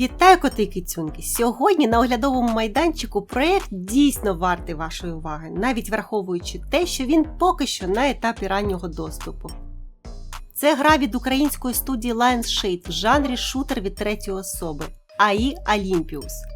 Вітаю коти і кицюнки! Сьогодні на оглядовому майданчику проєкт дійсно вартий вашої уваги, навіть враховуючи те, що він поки що на етапі раннього доступу. Це гра від української студії Lions Shade в жанрі шутер від третьої особи AI Olympius.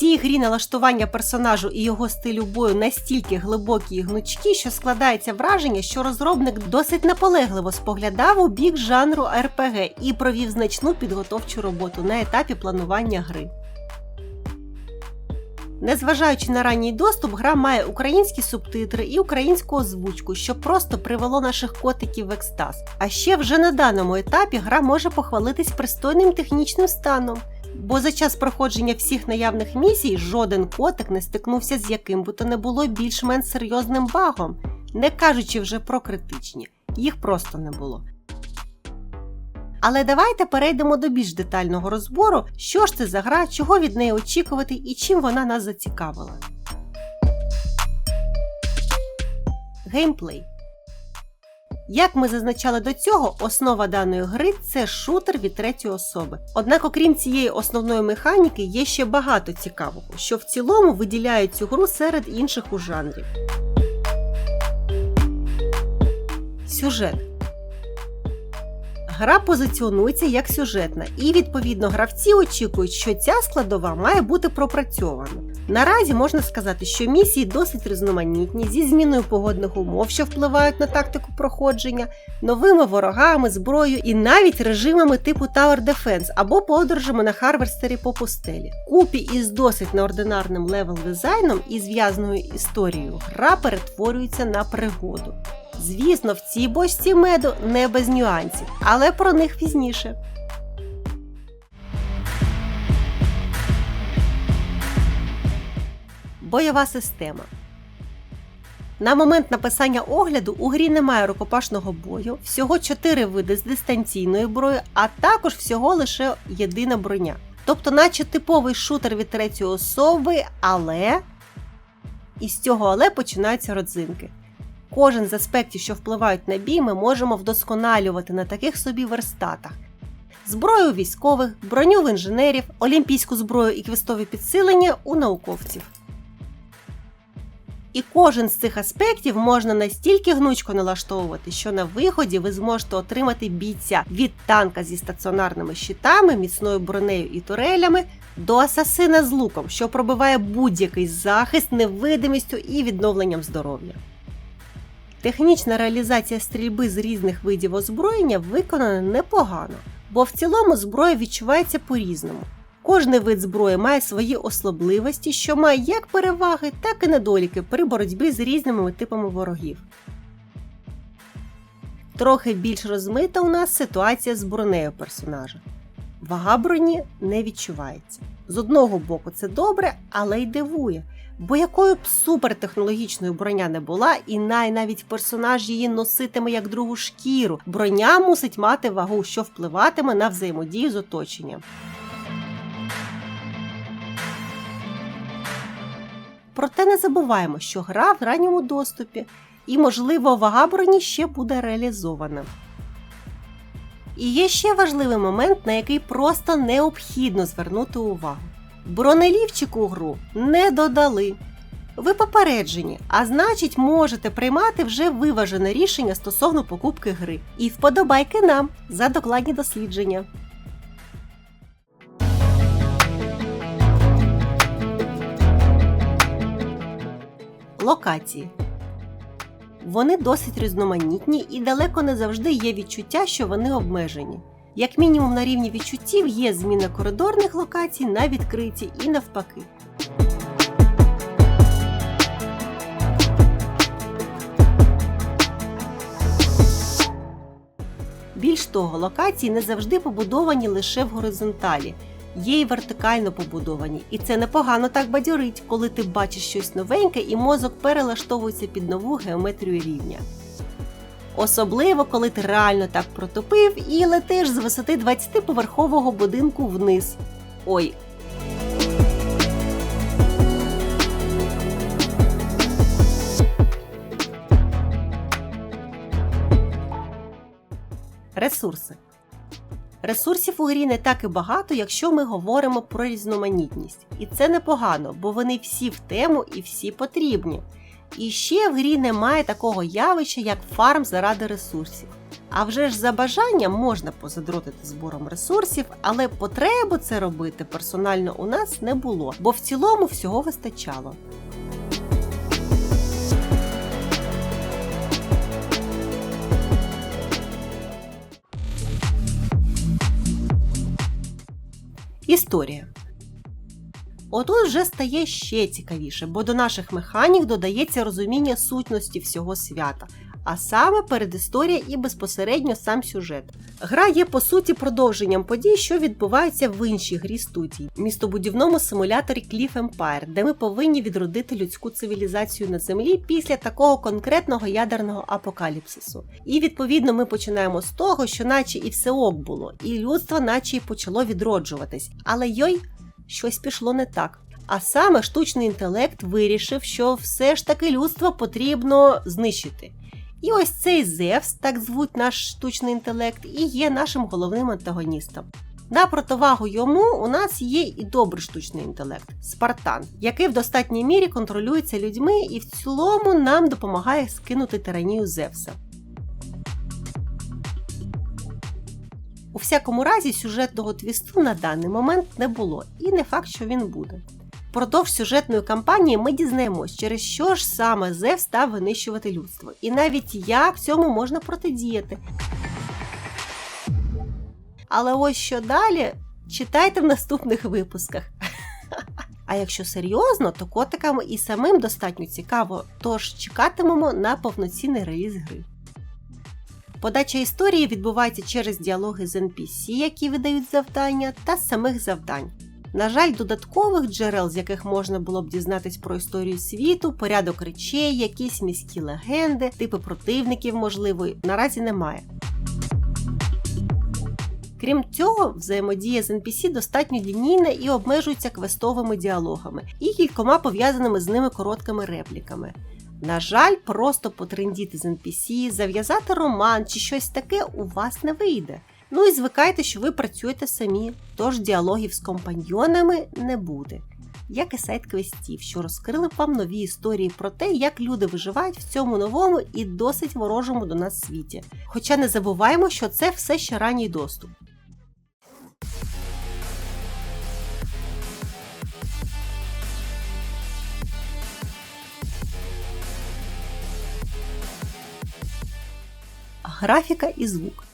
Цій грі налаштування персонажу і його стилю бою настільки глибокі і гнучкі, що складається враження, що розробник досить наполегливо споглядав у бік жанру RPG і провів значну підготовчу роботу на етапі планування гри. Незважаючи на ранній доступ, гра має українські субтитри і українську озвучку, що просто привело наших котиків в екстаз. А ще вже на даному етапі гра може похвалитись пристойним технічним станом. Бо за час проходження всіх наявних місій жоден котик не стикнувся з яким би то не було більш-менш серйозним багом, не кажучи вже про критичні, їх просто не було. Але давайте перейдемо до більш детального розбору, що ж це за гра, чого від неї очікувати і чим вона нас зацікавила. Геймплей як ми зазначали до цього, основа даної гри це шутер від третьої особи. Однак, окрім цієї основної механіки, є ще багато цікавого, що в цілому виділяє цю гру серед інших у жанрі. Сюжет Гра позиціонується як сюжетна, і відповідно гравці очікують, що ця складова має бути пропрацьована. Наразі можна сказати, що місії досить різноманітні зі зміною погодних умов, що впливають на тактику проходження, новими ворогами, зброєю і навіть режимами типу Tower Defense або подорожами на Харверстері по пустелі. Купі із досить неординарним левел дизайном і зв'язною історією гра перетворюється на пригоду. Звісно, в цій бочці меду не без нюансів, але про них пізніше. Бойова система. На момент написання огляду у грі немає рукопашного бою, всього 4 види з дистанційної зброї, а також всього лише єдина броня. Тобто, наче типовий шутер від третьої особи, але. І з цього але починаються родзинки. Кожен з аспектів, що впливають на бій, ми можемо вдосконалювати на таких собі верстатах. Зброю військових, броню в інженерів, олімпійську зброю і квестові підсилення у науковців. І кожен з цих аспектів можна настільки гнучко налаштовувати, що на виході ви зможете отримати бійця від танка зі стаціонарними щитами, міцною бронею і турелями до асасина з луком, що пробиває будь-який захист невидимістю і відновленням здоров'я. Технічна реалізація стрільби з різних видів озброєння виконана непогано, бо в цілому зброя відчувається по-різному. Кожний вид зброї має свої особливості, що має як переваги, так і недоліки при боротьбі з різними типами ворогів. Трохи більш розмита у нас ситуація з бронею персонажа. Вага броні не відчувається. З одного боку, це добре, але й дивує. Бо якою б супертехнологічною броня не була, і най навіть персонаж її носитиме як другу шкіру. Броня мусить мати вагу, що впливатиме на взаємодію з оточенням. Проте не забуваємо, що гра в ранньому доступі, і, можливо, вага броні ще буде реалізована. І є ще важливий момент, на який просто необхідно звернути увагу. Бронелівчик у гру не додали. Ви попереджені, а значить, можете приймати вже виважене рішення стосовно покупки гри. І вподобайки нам за докладні дослідження. Локації. Вони досить різноманітні і далеко не завжди є відчуття, що вони обмежені. Як мінімум на рівні відчуттів є зміна коридорних локацій на відкриті і навпаки. Більш того, локації не завжди побудовані лише в горизонталі, є й вертикально побудовані, і це непогано так бадьорить, коли ти бачиш щось новеньке і мозок перелаштовується під нову геометрію рівня. Особливо, коли ти реально так протопив і летиш з висоти 20-поверхового будинку вниз. Ой. Ресурси. Ресурсів у грі не так і багато, якщо ми говоримо про різноманітність. І це непогано, бо вони всі в тему і всі потрібні. І ще в грі немає такого явища, як фарм заради ресурсів. А вже ж за бажанням можна позадротити збором ресурсів, але потреби це робити персонально у нас не було, бо в цілому всього вистачало. Історія. Отут вже стає ще цікавіше, бо до наших механік додається розуміння сутності всього свята, а саме передісторія і безпосередньо сам сюжет. Гра є по суті продовженням подій, що відбуваються в іншій грі студії, містобудівному симуляторі Cliff Empire, де ми повинні відродити людську цивілізацію на землі після такого конкретного ядерного апокаліпсису. І відповідно ми починаємо з того, що наче і все ок було, і людство наче і почало відроджуватись. Але йой, щось пішло не так. А саме штучний інтелект вирішив, що все ж таки людство потрібно знищити. І ось цей Зевс, так звуть наш штучний інтелект, і є нашим головним антагоністом. На противагу йому у нас є і добрий штучний інтелект Спартан, який в достатній мірі контролюється людьми і в цілому нам допомагає скинути тиранію Зевса. У всякому разі, сюжетного твісту на даний момент не було, і не факт, що він буде. Продовж сюжетної кампанії ми дізнаємось, через що ж саме Зев став винищувати людство, і навіть як цьому можна протидіяти. Але ось що далі читайте в наступних випусках. А якщо серйозно, то котикам і самим достатньо цікаво, тож чекатимемо на повноцінний реліз гри. Подача історії відбувається через діалоги з NPC, які видають завдання, та самих завдань. На жаль, додаткових джерел, з яких можна було б дізнатись про історію світу, порядок речей, якісь міські легенди, типи противників, можливо, наразі немає. Крім цього, взаємодія з NPC достатньо лінійна і обмежується квестовими діалогами і кількома пов'язаними з ними короткими репліками. На жаль, просто потрендіти з NPC, зав'язати роман чи щось таке у вас не вийде. Ну і звикайте, що ви працюєте самі, тож діалогів з компаньйонами не буде. Як і сайт квестів, що розкрили б вам нові історії про те, як люди виживають в цьому новому і досить ворожому до нас світі. Хоча не забуваємо, що це все ще ранній доступ. Графіка і звук.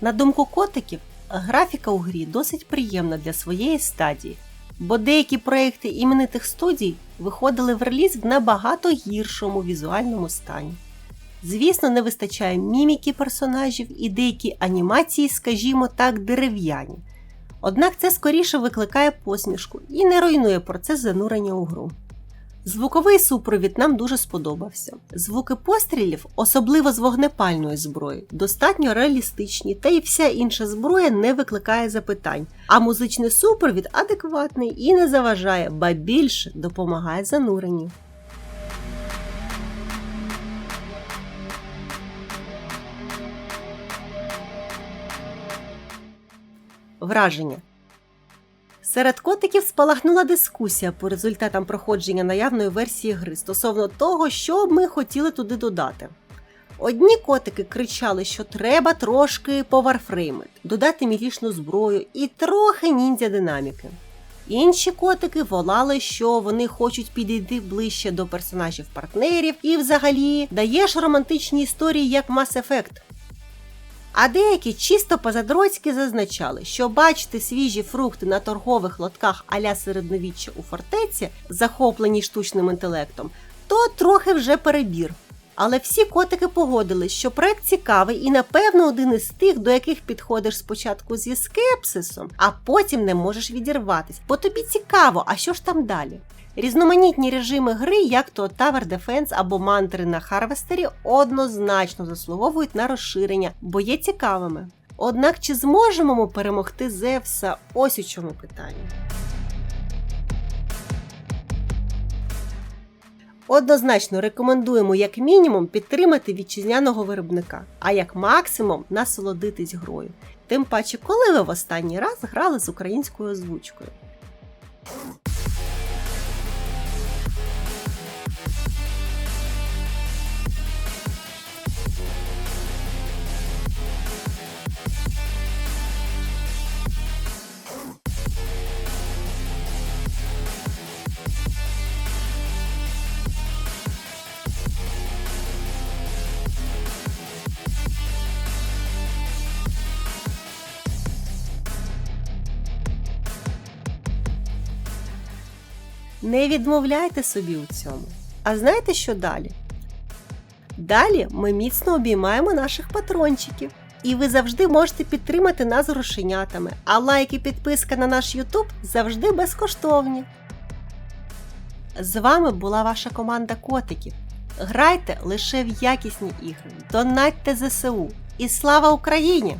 На думку котиків, графіка у грі досить приємна для своєї стадії, бо деякі проекти іменитих студій виходили в реліз в набагато гіршому візуальному стані. Звісно, не вистачає міміки персонажів і деякі анімації, скажімо так, дерев'яні. Однак це скоріше викликає посмішку і не руйнує процес занурення у гру. Звуковий супровід нам дуже сподобався. Звуки пострілів, особливо з вогнепальної зброї, достатньо реалістичні, та й вся інша зброя не викликає запитань. А музичний супровід адекватний і не заважає, ба більше допомагає зануренню. Враження Серед котиків спалахнула дискусія по результатам проходження наявної версії гри стосовно того, що ми хотіли туди додати. Одні котики кричали, що треба трошки поварфреймити, додати мілішну зброю і трохи ніндзя динаміки. Інші котики волали, що вони хочуть підійти ближче до персонажів партнерів і взагалі даєш романтичні історії як Mass Effect. А деякі чисто позадроцьки зазначали, що бачити свіжі фрукти на торгових лотках аля середньовіччя у фортеці, захоплені штучним інтелектом, то трохи вже перебір. Але всі котики погодились, що проект цікавий і, напевно, один із тих, до яких підходиш спочатку зі скепсисом, а потім не можеш відірватись, бо тобі цікаво, а що ж там далі. Різноманітні режими гри, як то Tower Defense або мантри на Харвестері, однозначно заслуговують на розширення, бо є цікавими. Однак чи зможемо ми перемогти Зевса? Ось у чому питання. Однозначно рекомендуємо як мінімум підтримати вітчизняного виробника, а як максимум насолодитись грою. Тим паче, коли ви в останній раз грали з українською озвучкою. Не відмовляйте собі у цьому. А знаєте, що далі? Далі ми міцно обіймаємо наших патрончиків. І ви завжди можете підтримати нас грошенятами, а лайк і підписка на наш YouTube завжди безкоштовні. З вами була ваша команда котиків. Грайте лише в якісні ігри, донатьте ЗСУ. І слава Україні!